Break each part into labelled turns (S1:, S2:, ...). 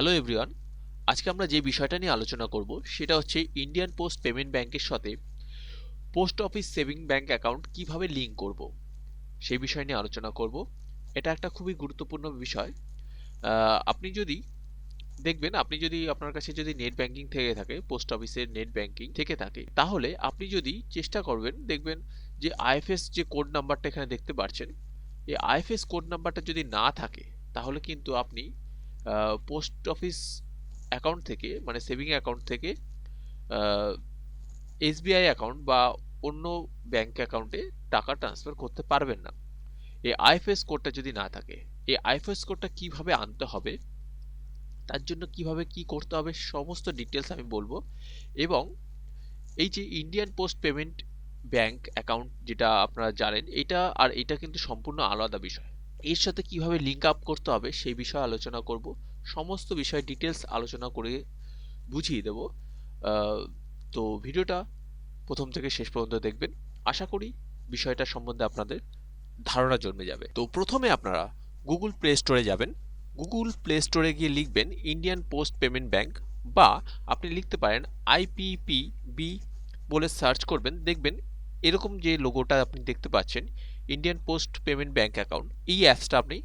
S1: Hello everyone আজকে আমরা যে বিষয়টা নিয়ে আলোচনা করব, সেটা হচ্ছে ইন্ডিয়ান পোস্ট পেমেন্ট ব্যাংকের সাথে post office saving bank account কীভাবে লিঙ্ক করব, সেই বিষয় নিয়ে আলোচনা করব। এটা একটা খুবই গুরুত্বপূর্ণ বিষয়। আপনি যদি দেখবেন, আপনি যদি আপনার কাছে যদি নেট ব্যাংকিং থেকে থাকে পোস্ট অফিসের নেট ব্যাংকিং থেকে থাকে, তাহলে আপনি যদি চেষ্টা করবেন, দেখবেন যে আইএফএস যে কোড নাম্বারটা এখানে দেখতে পাচ্ছেন এই আইএফএস কোড নাম্বারটা যদি না থাকে, তাহলে কিন্তু আপনি পোস্ট অফিস অ্যাকাউন্ট থেকে মানে সেভিং অ্যাকাউন্ট থেকে এসবিআই অ্যাকাউন্ট বা অন্য ব্যাংক অ্যাকাউন্টে টাকা ট্রান্সফার করতে পারবেন না। এই আইএফএস কোডটা যদি না থাকে, এই আইএফএস কোডটা কীভাবে আনতে হবে, তার জন্য কীভাবে কি করতে হবে, সমস্ত ডিটেলস আমি বলব। এবং এই যে Indian post payment bank account যেটা আপনারা জানেন, এটা আর এটা কিন্তু সম্পূর্ণ আলাদা বিষয়। এর সাথে কীভাবে লিঙ্ক আপ করতে হবে সেই বিষয়ে আলোচনা করব। সমস্ত বিষয় ডিটেলস আলোচনা করে বুঝিয়ে দেব। তো ভিডিওটা প্রথম থেকে শেষ পর্যন্ত দেখবেন। আশা করি বিষয়টা সম্বন্ধে আপনাদের ধারণা জন্মে যাবে। তো প্রথমে আপনারা গুগল প্লে স্টোরে যাবেন। গুগল প্লে স্টোরে গিয়ে লিখবেন ইন্ডিয়ান পোস্ট পেমেন্ট ব্যাংক বা আপনি লিখতে পারেন আইপিপিবি বলে সার্চ করবেন। দেখবেন এরকম যে লোগোটা আপনি দেখতে পাচ্ছেন Indian post payment bank account এই অ্যাপসটা আপনি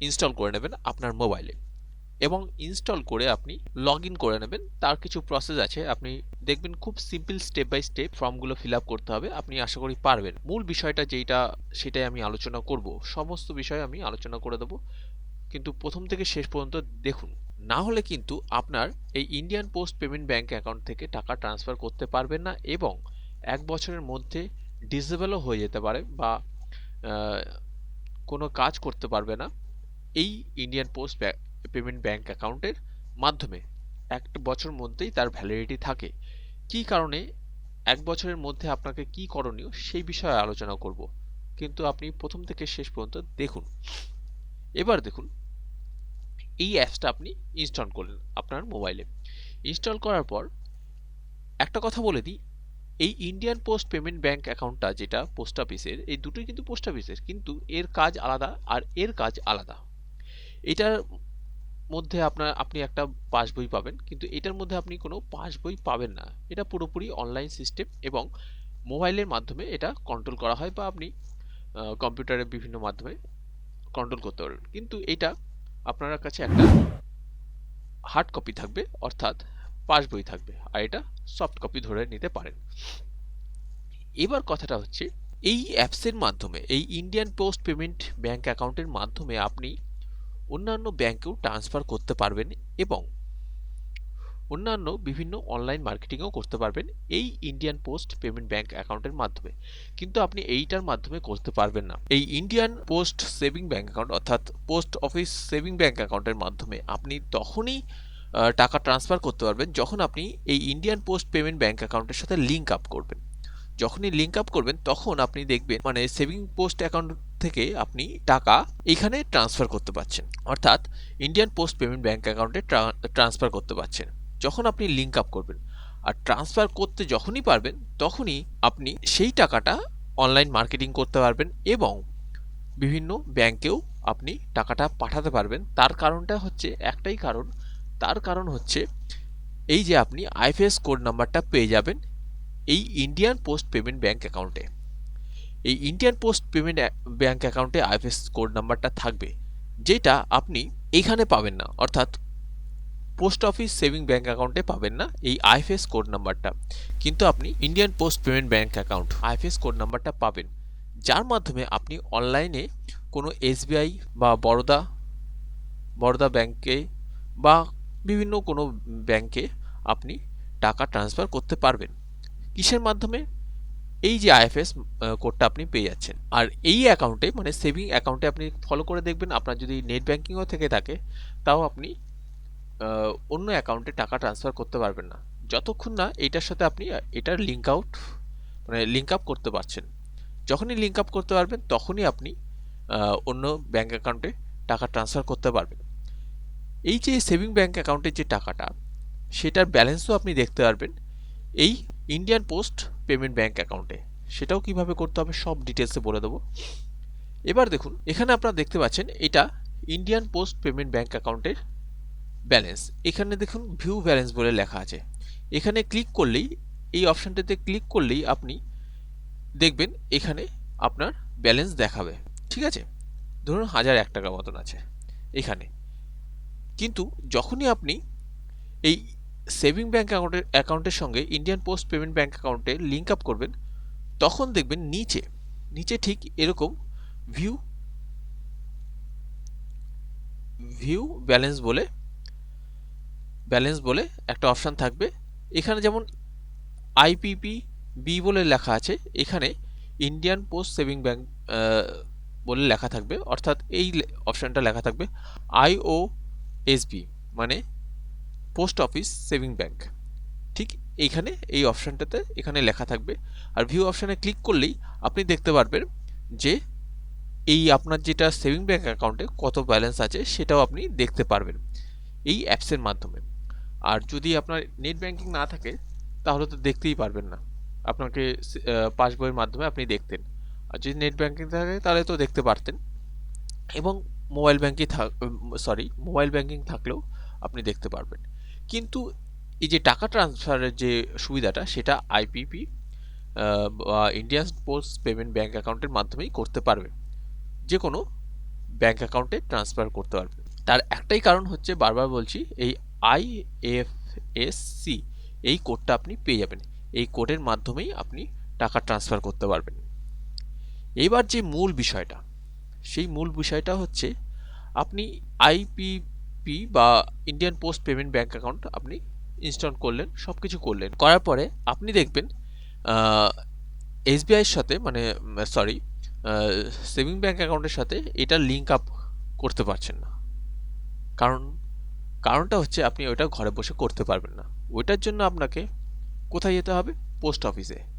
S1: ইনস্টল করে নেবেন আপনার মোবাইলে এবং ইনস্টল করে আপনি লগ ইন করে নেবেন। তার কিছু প্রসেস আছে, আপনি দেখবেন খুব সিম্পল স্টেপ বাই স্টেপ ফর্মগুলো ফিল আপ করতে হবে। আপনি আশা করি পারবেন। মূল বিষয়টা যেটা সেটাই আমি আলোচনা করব। সমস্ত বিষয় আমি আলোচনা করে দেবো। কিন্তু প্রথম থেকে শেষ পর্যন্ত দেখুন। না হলে কিন্তু আপনার এই Indian post payment bank account থেকে টাকা ট্রান্সফার করতে পারবেন না এবং এক বছরের মধ্যে ডিসেবলও হয়ে যেতে পারে বা কোনো কাজ করতে পারবে না এই ইন্ডিয়ান পোস্ট পেমেন্ট ব্যাংক অ্যাকাউন্টের মাধ্যমে। এক বছর মধ্যেই তার ভ্যালিডিটি থাকে। কী কারণে? এক বছরের মধ্যে আপনাকে কি করণীয়? সেই বিষয়ে আলোচনা করব। কিন্তু আপনি প্রথম থেকে শেষ পর্যন্ত দেখুন। এবার দেখুন, এই অ্যাপসটা আপনি ইনস্টল করলেন আপনার মোবাইলে ইনস্টল করার পর একটা কথা বলে দিই এই ইন্ডিয়ান পোস্ট পেমেন্ট ব্যাংক অ্যাকাউন্টটা যেটা পোস্ট অফিসের এই দুটোই কিন্তু পোস্ট অফিসের কিন্তু এর কাজ আলাদা আর এর কাজ আলাদা। এটার মধ্যে আপনার, আপনি একটা পাসবই পাবেন, কিন্তু এটার মধ্যে আপনি কোনো পাসবই পাবেন না। এটা পুরোপুরি অনলাইন সিস্টেম এবং মোবাইলের মাধ্যমে এটা কন্ট্রোল করা হয় বা আপনি কম্পিউটারের বিভিন্ন মাধ্যমে কন্ট্রোল করতে পারবেন। কিন্তু এটা আপনার কাছে একটা হার্ড কপি থাকবে, অর্থাৎ পাস বই থাকবে, আর এটা সফট কপি ধরে নিতে পারেন। এবার কথাটা হচ্ছে, এই অ্যাপসের মাধ্যমে, এই ইন্ডিয়ান পোস্ট পেমেন্ট ব্যাঙ্ক অ্যাকাউন্টের মাধ্যমে আপনি অন্যান্য ব্যাংকেও ট্রান্সফার করতে পারবেন এবং অন্যান্য বিভিন্ন অনলাইন মার্কেটিংও করতে পারবেন এই ইন্ডিয়ান পোস্ট পেমেন্ট ব্যাংক অ্যাকাউন্টের মাধ্যমে। কিন্তু আপনি এইটার মাধ্যমে করতে পারবেন না। এই Indian post saving bank account অর্থাৎ পোস্ট অফিস সেভিং ব্যাংক অ্যাকাউন্টের মাধ্যমে আপনি তখনই টাকা ট্রান্সফার করতে পারবেন যখন আপনি এই ইন্ডিয়ান পোস্ট পেমেন্ট ব্যাঙ্ক অ্যাকাউন্টের সাথে লিঙ্ক আপ করবেন। যখনই লিঙ্ক আপ করবেন, তখন আপনি দেখবেন মানে সেভিং পোস্ট অ্যাকাউন্ট থেকে আপনি টাকা এখানে ট্রান্সফার করতে পারছেন। অর্থাৎ ইন্ডিয়ান পোস্ট পেমেন্ট ব্যাঙ্ক অ্যাকাউন্টে ট্রান্সফার করতে পারছেন। যখন আপনি লিঙ্ক আপ করবেন। আর ট্রান্সফার করতে যখনই পারবেন, তখনই আপনি সেই টাকাটা অনলাইন মার্কেটিং করতে পারবেন এবং বিভিন্ন ব্যাংকেও আপনি টাকাটা পাঠাতে পারবেন। তার কারণটা হচ্ছে একটাই কারণ তার কারণ হচ্ছে, এই যে আপনি আইএফএস কোড নাম্বারটা পেয়ে যাবেন এই ইন্ডিয়ান পোস্ট পেমেন্ট ব্যাঙ্ক অ্যাকাউন্টে এই ইন্ডিয়ান পোস্ট পেমেন্ট ব্যাঙ্ক অ্যাকাউন্টে আইএফএস কোড নাম্বারটা থাকবে, যেটা আপনি এখানে পাবেন না, অর্থাৎ পোস্ট অফিস সেভিং ব্যাঙ্ক অ্যাকাউন্টে পাবেন না এই আইএফএস কোড নাম্বারটা। কিন্তু আপনি Indian post payment bank account IFS code নাম্বারটা পাবেন, যার মাধ্যমে আপনি অনলাইনে কোনো এসবিআই বা বরোদা বরোদা ব্যাংকে বা বিভিন্ন কোনো ব্যাংকে আপনি টাকা ট্রান্সফার করতে পারবেন। কিসের মাধ্যমে? এই যে আইএফএস কোডটা আপনি পেয়ে যাচ্ছেন। আর এই অ্যাকাউন্টে মানে সেভিং অ্যাকাউন্টে আপনি ফলো করে দেখবেন, আপনার যদি নেট ব্যাঙ্কিংও থেকে থাকে, তাও আপনি অন্য অ্যাকাউন্টে টাকা ট্রান্সফার করতে পারবেন না। যতক্ষণ না এটার সাথে আপনি এটার লিঙ্ক আউট মানে লিঙ্ক আপ করতে পারছেন। যখনই লিঙ্ক আপ করতে পারবেন, তখনই আপনি অন্য ব্যাঙ্ক অ্যাকাউন্টে টাকা ট্রান্সফার করতে পারবেন। এই যে সেভিং ব্যাঙ্ক অ্যাকাউন্টের যে টাকাটা, সেটার ব্যালেন্সও আপনি দেখতে পারবেন এই ইন্ডিয়ান পোস্ট পেমেন্ট ব্যাঙ্ক অ্যাকাউন্টে সেটাও কীভাবে করতে হবে সব ডিটেলসে বলে দেবো। এবার দেখুন, এখানে আপনারা দেখতে পাচ্ছেন এটা ইন্ডিয়ান পোস্ট পেমেন্ট ব্যাঙ্ক অ্যাকাউন্টের ব্যালেন্স এখানে দেখুন ভিউ ব্যালেন্স বলে লেখা আছে। এখানে ক্লিক করলেই, এই অপশানটাতে ক্লিক করলেই আপনি দেখবেন এখানে আপনার ব্যালেন্স দেখাবে। ঠিক আছে? ধরুন হাজার এক টাকা মতন আছে এখানে। কিন্তু যখনই আপনি এই সেভিং ব্যাঙ্ক অ্যাকাউন্টের অ্যাকাউন্টের সঙ্গে ইন্ডিয়ান পোস্ট পেমেন্ট ব্যাঙ্ক অ্যাকাউন্টে লিঙ্ক আপ করবেন, তখন দেখবেন নিচে নিচে ঠিক এরকম ভিউ ভিউ ব্যালেন্স বলে ব্যালেন্স বলে একটা অপশান থাকবে। এখানে যেমন আইপিপি বি বলে লেখা আছে, এখানে ইন্ডিয়ান পোস্ট সেভিং ব্যাঙ্ক বলে লেখা থাকবে, অর্থাৎ এই অপশানটা লেখা থাকবে আইও এসবি মানে পোস্ট অফিস সেভিং ব্যাংক ঠিক এইখানে এই অপশানটাতে এখানে লেখা থাকবে। আর ভিউ অপশানে ক্লিক করলেই আপনি দেখতে পারবেন যে এই আপনার যেটা সেভিং ব্যাংক অ্যাকাউন্টে কত ব্যালেন্স আছে সেটাও আপনি দেখতে পারবেন এই অ্যাপসের মাধ্যমে। আর যদি আপনার নেট ব্যাঙ্কিং না থাকে, তাহলে তো দেখতেই পারবেন না। আপনাকে পাসবইয়ের মাধ্যমে আপনি দেখতেন। আর যদি নেট ব্যাঙ্কিং থাকে, তাহলে তো দেখতে পারতেন। এবং মোবাইল ব্যাংকিং থাক সরি মোবাইল ব্যাংকিং থাকলেও আপনি দেখতে পারবেন। কিন্তু এই যে টাকা ট্রান্সফারের যে সুবিধাটা, সেটা আইপিপি বা ইন্ডিয়ান পোস্ট পেমেন্ট ব্যাঙ্ক অ্যাকাউন্টের মাধ্যমেই করতে পারবে। যে কোনো ব্যাঙ্ক অ্যাকাউন্টে ট্রান্সফার করতে পারবে। তার একটাই কারণ হচ্ছে, বারবার বলছি, এই আইএফএসসি এই কোডটা আপনি পেয়ে যাবেন। এই কোডের মাধ্যমেই আপনি টাকা ট্রান্সফার করতে পারবেন। এবার যে মূল বিষয়টা, সেই মূল বিষয়টা হচ্ছে আপনি আইপিপি বা Indian post payment bank account আপনি ইনস্টল করলেন সব কিছু করলেন। করার পরে আপনি দেখবেন এসবিআইয়ের সাথে মানে সরি সেভিং ব্যাঙ্ক অ্যাকাউন্টের সাথে এটা লিঙ্ক আপ করতে পারছেন না। কারণ, কারণটা হচ্ছে আপনি ওটা ঘরে বসে করতে পারবেন না। ওইটার জন্য আপনাকে কোথায় যেতে হবে? পোস্ট অফিসে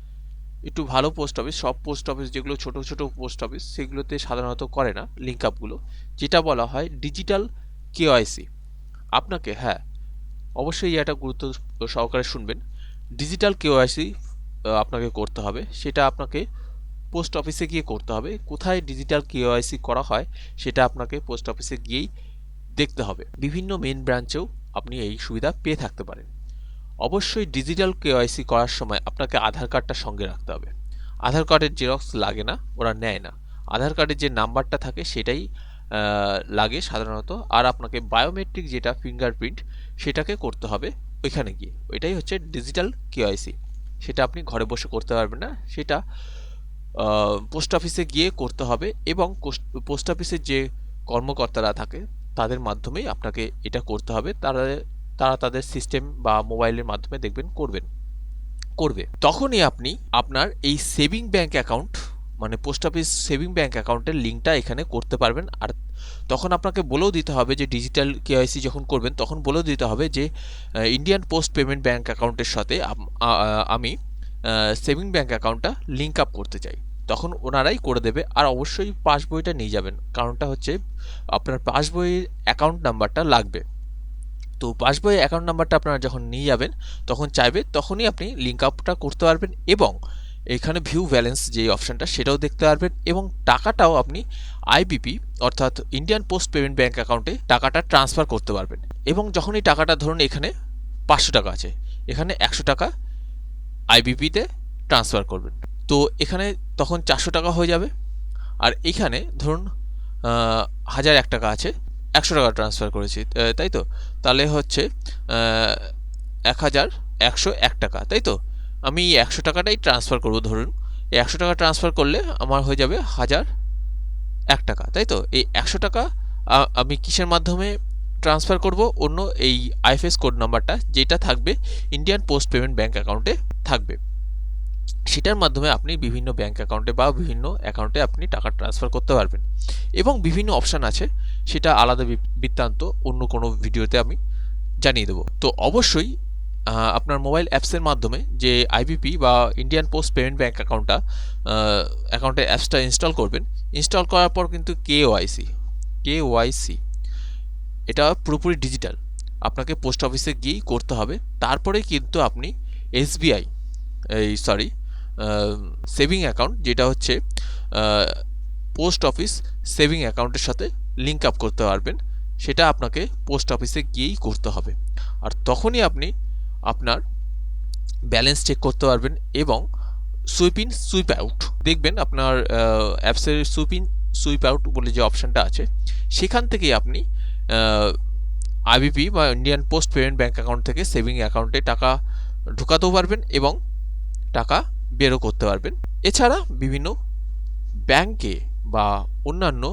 S1: একটু ভালো পোস্ট অফিস সব পোস্ট অফিস যেগুলো ছোট ছোট পোস্ট অফিস সেগুলোতে সাধারণত করে না লিঙ্ক আপগুলো যেটা বলা হয় ডিজিটাল কেওয়াইসি আপনাকে হ্যাঁ অবশ্যই এটা গুরুত্ব সহকারে শুনবেন। ডিজিটাল কেওয়াইসি আপনাকে করতে হবে। সেটা আপনাকে পোস্ট অফিসে গিয়ে করতে হবে। কোথায় ডিজিটাল কেওয়াইসি করা হয়, সেটা আপনাকে পোস্ট অফিসে গিয়েই দেখতে হবে। বিভিন্ন মেন ব্রাঞ্চেও আপনি এই সুবিধা পেয়ে থাকতে পারেন। অবশ্যই ডিজিটাল কেওয়াইসি করার সময় আপনাকে আধার কার্ডটা সঙ্গে রাখতে হবে। আধার কার্ডের জেরক্স লাগে না, ওরা নেয় না। আধার কার্ডের যে নাম্বারটা থাকে সেটাই লাগে সাধারণত। আর আপনাকে বায়োমেট্রিক যেটা ফিঙ্গারপ্রিন্ট সেটাকে করতে হবে ওইখানে গিয়ে। ওইটাই হচ্ছে ডিজিটাল কেওয়াইসি সেটা আপনি ঘরে বসে করতে পারবেন না। সেটা পোস্ট অফিসে গিয়ে করতে হবে এবং পোস্ট অফিসের যে কর্মকর্তারা থাকে, তাদের মাধ্যমেই আপনাকে এটা করতে হবে। তারা তারা তাদের সিস্টেম বা মোবাইলের মাধ্যমে দেখবেন করবেন, করবে। তখনই আপনি আপনার এই সেভিং ব্যাংক অ্যাকাউন্ট মানে পোস্ট অফিস সেভিং ব্যাংক অ্যাকাউন্টের লিঙ্কটা এখানে করতে পারবেন। আর তখন আপনাকে বলেও দিতে হবে যে ডিজিটাল কেওয়াইসি যখন করবেন, তখন বলেও দিতে হবে যে ইন্ডিয়ান পোস্ট পেমেন্ট ব্যাংক অ্যাকাউন্টের সাথে আমি সেভিং ব্যাংক অ্যাকাউন্টটা লিঙ্ক আপ করতে চাই। তখন ওনারাই করে দেবে আর অবশ্যই পাসবইটা নিয়ে যাবেন। কারণটা হচ্ছে আপনার পাসবইয়ের অ্যাকাউন্ট নাম্বারটা লাগবে। তো পাসবই অ্যাকাউন্ট নাম্বারটা আপনারা যখন নিয়ে যাবেন, তখন চাইবে তখনই আপনি লিঙ্ক আপটা করতে পারবেন এবং এখানে ভিউ ব্যালেন্স যে অপশানটা সেটাও দেখতে পারবেন এবং টাকাটাও আপনি আইবিপি অর্থাৎ ইন্ডিয়ান পোস্ট পেমেন্ট ব্যাঙ্ক অ্যাকাউন্টে টাকাটা ট্রান্সফার করতে পারবেন। এবং যখন এই টাকাটা ধরুন এখানে পাঁচশো টাকা আছে, এখানে একশো টাকা আইবিপিতে ট্রান্সফার করবেন। তো এখানে তখন চারশো টাকা হয়ে যাবে। আর এখানে ধরুন হাজার এক টাকা আছে একশো টাকা ট্রান্সফার করেছি তাই তো? তাহলে হচ্ছে এক হাজার একশো এক টাকা, তাই তো? আমি একশো টাকাটাই ট্রান্সফার করব, ধরুন। একশো টাকা ট্রান্সফার করলে আমার হয়ে যাবে হাজার এক টাকা, তাই তো? এই একশো টাকা আমি কিসের মাধ্যমে ট্রান্সফার করব? অন্য এই আইএফএস কোড নাম্বারটা যেটা থাকবে ইন্ডিয়ান পোস্ট পেমেন্ট ব্যাঙ্ক অ্যাকাউন্টে থাকবে। সেটার মাধ্যমে আপনি বিভিন্ন ব্যাঙ্ক অ্যাকাউন্টে বা বিভিন্ন অ্যাকাউন্টে আপনি টাকা ট্রান্সফার করতে পারবেন। এবং বিভিন্ন অপশান আছে, সেটা আলাদা বৃত্তান্ত, অন্য কোনো ভিডিওতে আমি জানিয়ে দেবো। তো অবশ্যই আপনার মোবাইল অ্যাপসের মাধ্যমে যে আইবিপি বা ইন্ডিয়ান পোস্ট পেমেন্ট ব্যাঙ্ক অ্যাকাউন্টটা অ্যাকাউন্টে অ্যাপসটা ইনস্টল করবেন ইনস্টল করার পর কিন্তু কে ওয়াইসি কে ওয়াইসি এটা পুরোপুরি ডিজিটাল আপনাকে পোস্ট অফিসে গিয়েই করতে হবে। তারপরে কিন্তু আপনি এসবিআই এই সরি সেভিং অ্যাকাউন্ট যেটা হচ্ছে পোস্ট অফিস সেভিং অ্যাকাউন্টের সাথে লিঙ্ক আপ করতে পারবেন। সেটা আপনাকে পোস্ট অফিসে গিয়েই করতে হবে। আর তখনই আপনি আপনার ব্যালেন্স চেক করতে পারবেন এবং সুইপ ইন সুইপ আউট দেখবেন আপনার অ্যাপসের সুইপ ইন সুইপ আউট বলে যে অপশানটা আছে, সেখান থেকেই আপনি আইবিপি বা Indian post payment bank account থেকে সেভিং অ্যাকাউন্টে টাকা ঢোকাতেও পারবেন এবং টাকা বেরও করতে পারবেন। এছাড়া বিভিন্ন ব্যাংকে বা অন্যান্য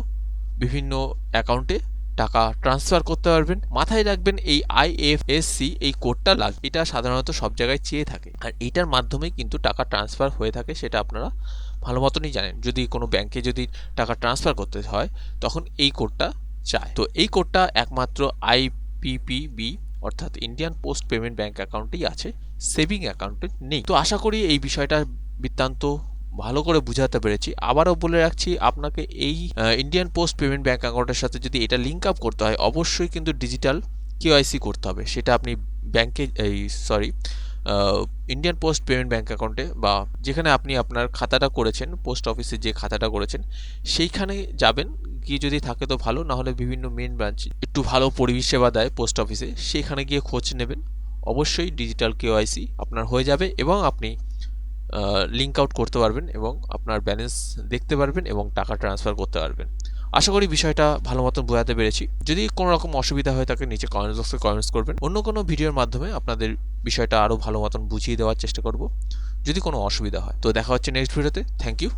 S1: বিভিন্ন অ্যাকাউন্টে টাকা ট্রান্সফার করতে পারবেন। মাথায় রাখবেন, এই আইএফএসসি এই কোডটা লাগ, এটা সাধারণত সব জায়গায় চেয়ে থাকে। আর এটার মাধ্যমে কিন্তু টাকা ট্রান্সফার হয়ে থাকে, সেটা আপনারা ভালো মতনই জানেন। যদি কোনো ব্যাংকে যদি টাকা ট্রান্সফার করতে হয়, তখন এই কোডটা চায়। তো এই কোডটা একমাত্র আইপিপিবি অর্থাৎ ইন্ডিয়ান পোস্ট পেমেন্ট ব্যাংক অ্যাকাউন্টেই আছে। সেভিং অ্যাকাউন্টে নেই। তো আশা করি এই বিষয়টা বৃত্তান্ত ভালো করে বুঝাতে পেরেছি। আবারও বলে রাখছি, আপনাকে এই ইন্ডিয়ান পোস্ট পেমেন্ট ব্যাঙ্ক অ্যাকাউন্টের সাথে যদি এটা লিঙ্ক আপ করতে হয়, অবশ্যই কিন্তু ডিজিটাল কেওয়াইসি করতে হবে। সেটা আপনি ব্যাংকে এই sorry Indian post payment bank অ্যাকাউন্টে বা যেখানে আপনি আপনার খাতাটা করেছেন পোস্ট অফিসে যে খাতাটা করেছেন, সেইখানে যাবেন। গিয়ে যদি থাকে তো ভালো না হলে বিভিন্ন মেন ব্রাঞ্চ একটু ভালো পরিষেবা দেয় পোস্ট অফিসে সেখানে গিয়ে খোঁজ নেবেন। অবশ্যই ডিজিটাল কেওয়াইসি আপনার হয়ে যাবে এবং আপনি লিঙ্ক আউট করতে পারবেন এবং আপনার ব্যালেন্স দেখতে পারবেন এবং টাকা ট্রান্সফার করতে পারবেন। আশা করি বিষয়টা ভালো মতন বোঝাতে পেরেছি। যদি কোনো রকম অসুবিধা হয়ে থাকে, নিচে কমেন্ট বক্সে কমেন্টস করবেন। অন্য কোনো ভিডিওর মাধ্যমে আপনাদের বিষয়টা আরও ভালো মতন বুঝিয়ে দেওয়ার চেষ্টা করব। যদি কোনো অসুবিধা হয়, তো দেখা হচ্ছে নেক্সট ভিডিওতে থ্যাংক ইউ